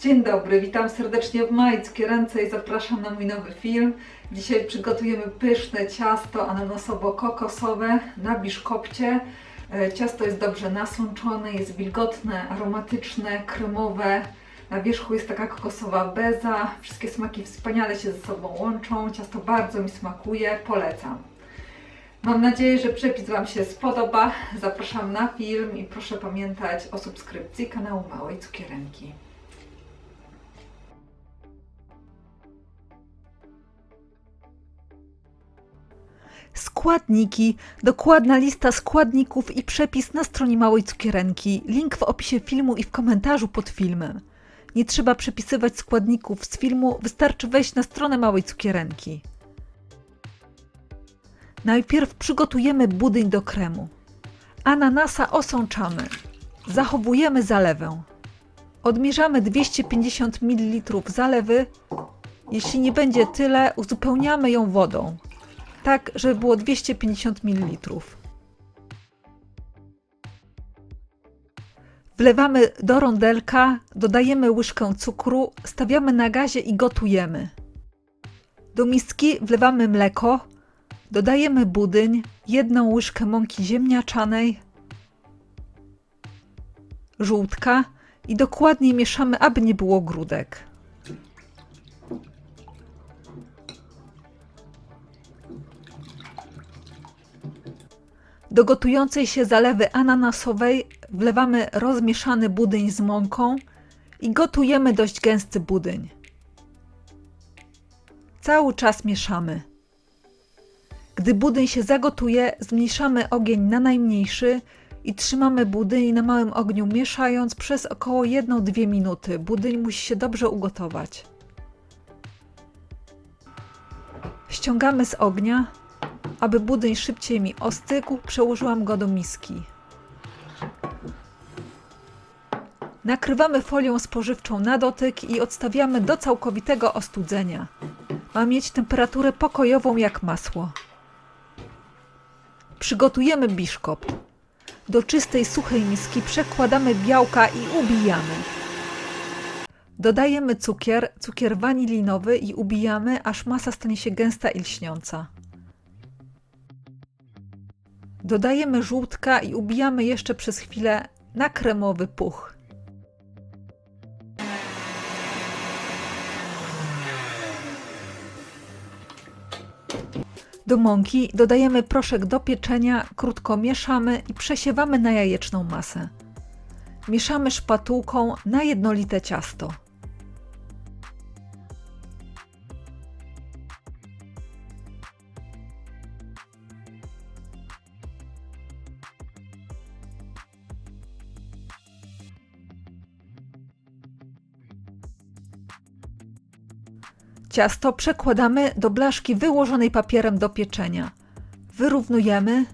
Dzień dobry, witam serdecznie w Majckie Ręce i zapraszam na mój nowy film. Dzisiaj przygotujemy pyszne ciasto ananasowo-kokosowe na biszkopcie. E, Ciasto jest dobrze nasączone, jest wilgotne, aromatyczne, kremowe. Na wierzchu jest taka kokosowa beza. Wszystkie smaki wspaniale się ze sobą łączą. Ciasto bardzo mi smakuje, polecam. Mam nadzieję, że przepis Wam się spodoba. Zapraszam na film i proszę pamiętać o subskrypcji kanału Małej Cukierenki. Składniki, dokładna lista składników i przepis na stronie Małej Cukierenki. Link w opisie filmu i w komentarzu pod filmem. Nie trzeba przepisywać składników z filmu, wystarczy wejść na stronę Małej Cukierenki. Najpierw przygotujemy budyń do kremu. Ananasa osączamy. Zachowujemy zalewę. Odmierzamy 250 ml zalewy. Jeśli nie będzie tyle, uzupełniamy ją wodą tak, żeby było 250 ml. Wlewamy do rondelka, dodajemy łyżkę cukru, stawiamy na gazie i gotujemy. Do miski wlewamy mleko, dodajemy budyń, jedną łyżkę mąki ziemniaczanej, żółtka i dokładnie mieszamy, aby nie było grudek. Do gotującej się zalewy ananasowej wlewamy rozmieszany budyń z mąką i gotujemy dość gęsty budyń. Cały czas mieszamy. Gdy budyń się zagotuje, zmniejszamy ogień na najmniejszy i trzymamy budyń na małym ogniu, mieszając przez około 1-2 minuty. Budyń musi się dobrze ugotować. Ściągamy z ognia aby budyń szybciej mi ostygł, przełożyłam go do miski. Nakrywamy folią spożywczą na dotyk i odstawiamy do całkowitego ostudzenia. Ma mieć temperaturę pokojową jak masło. Przygotujemy biszkop. Do czystej, suchej miski przekładamy białka i ubijamy. Dodajemy cukier, cukier wanilinowy i ubijamy, aż masa stanie się gęsta i lśniąca. Dodajemy żółtka i ubijamy jeszcze przez chwilę na kremowy puch. Do mąki dodajemy proszek do pieczenia, krótko mieszamy i przesiewamy na jajeczną masę. Mieszamy szpatułką na jednolite ciasto. Ciasto przekładamy do blaszki wyłożonej papierem do pieczenia. Wyrównujemy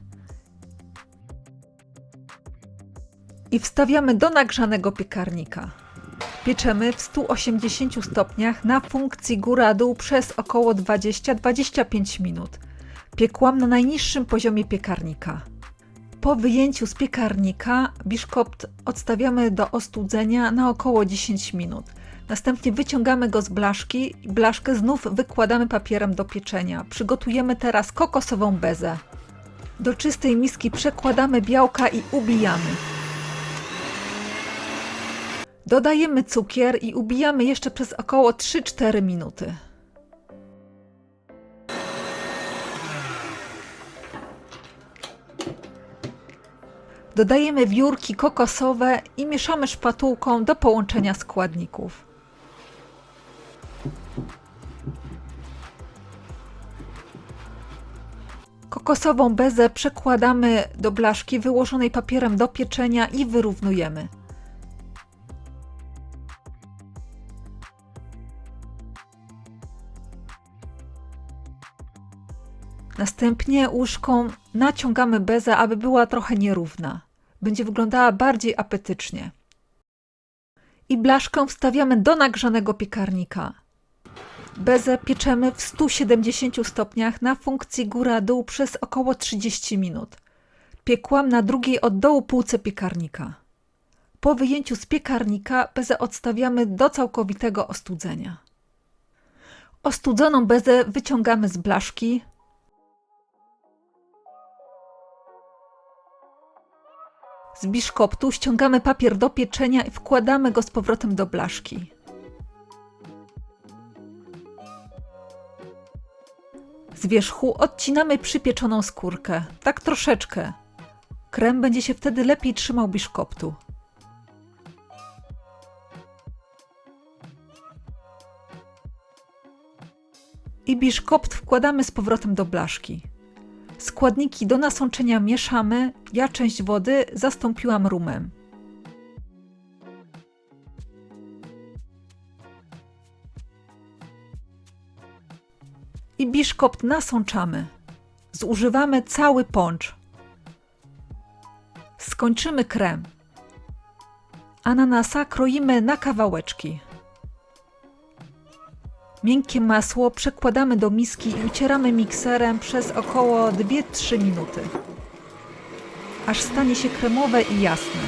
i wstawiamy do nagrzanego piekarnika. Pieczemy w 180 stopniach na funkcji góra-dół przez około 20-25 minut. Piekłam na najniższym poziomie piekarnika. Po wyjęciu z piekarnika biszkopt odstawiamy do ostudzenia na około 10 minut. Następnie wyciągamy go z blaszki i blaszkę znów wykładamy papierem do pieczenia. Przygotujemy teraz kokosową bezę. Do czystej miski przekładamy białka i ubijamy. Dodajemy cukier i ubijamy jeszcze przez około 3-4 minuty. Dodajemy wiórki kokosowe i mieszamy szpatułką do połączenia składników. Kokosową bezę przekładamy do blaszki wyłożonej papierem do pieczenia i wyrównujemy. Następnie łyżką naciągamy bezę, aby była trochę nierówna. Będzie wyglądała bardziej apetycznie. I blaszkę wstawiamy do nagrzanego piekarnika. Bezę pieczemy w 170 stopniach na funkcji góra-dół przez około 30 minut. Piekłam na drugiej od dołu półce piekarnika. Po wyjęciu z piekarnika bezę odstawiamy do całkowitego ostudzenia. Ostudzoną bezę wyciągamy z blaszki. Z biszkoptu ściągamy papier do pieczenia i wkładamy go z powrotem do blaszki. Wierzchu odcinamy przypieczoną skórkę, tak troszeczkę. Krem będzie się wtedy lepiej trzymał biszkoptu. I biszkopt wkładamy z powrotem do blaszki. Składniki do nasączenia mieszamy. Ja część wody zastąpiłam rumem. I biszkopt nasączamy. Zużywamy cały poncz. Skończymy krem. Ananasa kroimy na kawałeczki. Miękkie masło przekładamy do miski i ucieramy mikserem przez około 2-3 minuty. Aż stanie się kremowe i jasne.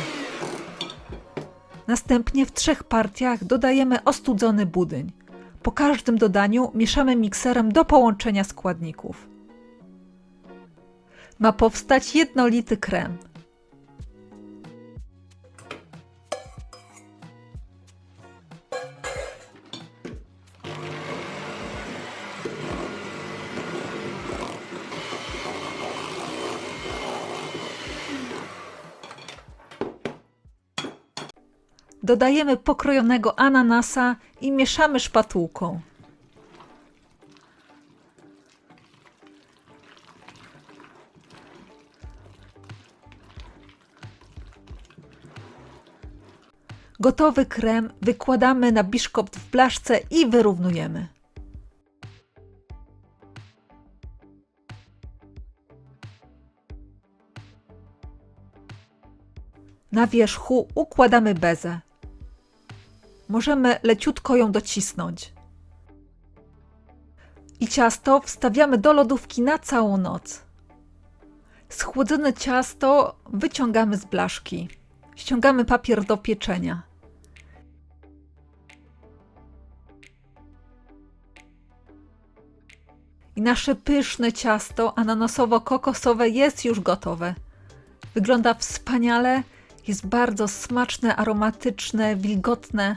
Następnie w trzech partiach dodajemy ostudzony budyń. Po każdym dodaniu mieszamy mikserem do połączenia składników. Ma powstać jednolity krem. Dodajemy pokrojonego ananasa i mieszamy szpatułką. Gotowy krem wykładamy na biszkopt w blaszce i wyrównujemy. Na wierzchu układamy bezę. Możemy leciutko ją docisnąć. I ciasto wstawiamy do lodówki na całą noc. Schłodzone ciasto wyciągamy z blaszki. Ściągamy papier do pieczenia. I nasze pyszne ciasto ananasowo-kokosowe jest już gotowe. Wygląda wspaniale, jest bardzo smaczne, aromatyczne, wilgotne.